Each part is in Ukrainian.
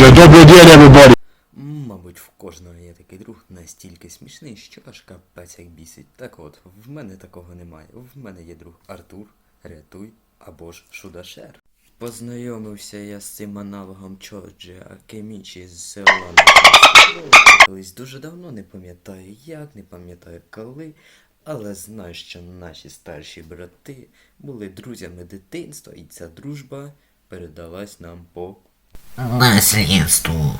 The double deal, everybody. Мабуть, в кожного є такий друг настільки смішний, що аж капець як бісить. Так от, в мене такого немає. В мене є друг Артур, рятуй або ж Шудашер. Познайомився я з цим аналогом Чоджі Акемічі з села Колись дуже давно не пам'ятаю як, не пам'ятаю коли, але знаю, що наші старші брати були друзями дитинства, і ця дружба передалась нам по Наслідству.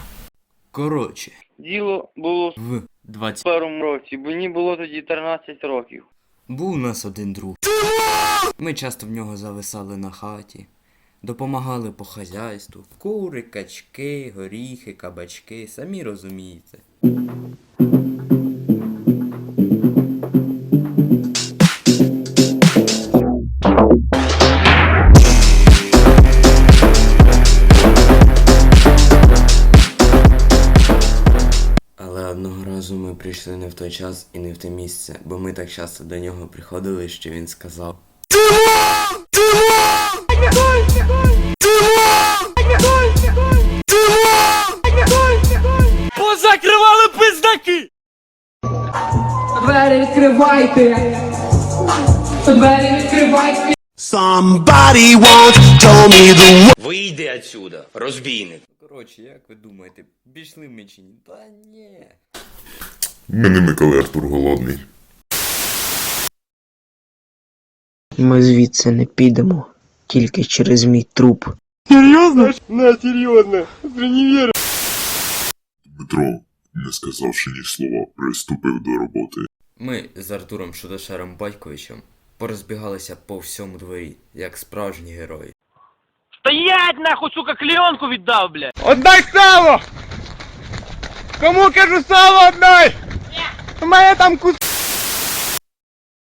Коротше, Діло було в 21-му році, бо мені було тоді 13 років. Був у нас один друг. Ми часто в нього зависали на хаті, допомагали по хазяйству. Кури, качки, горіхи, кабачки, самі розумієте. Разу ми прийшли не в той час і не в те місце, бо ми так часто до нього приходили, що він сказав. Двері відкривайте! Двері відкривайте! Somebody once told me the way. Вийди отсюда, розбійник. Коротше, як ви думаєте, пішли ми чи ні? Та ні. Ми не Миколи Артур голодний. Ми звідси не підемо, тільки через мій труп. Дмитро, не сказавши ні слова, приступив до роботи. Ми з Артуром Шудашером Батьковичем порозбігалися по всьому дворі, як справжні герої. Стоять нахуй, сука, клеенку віддав, блядь! Отдай сало! Кому кажу сало отдай! У мене там кус...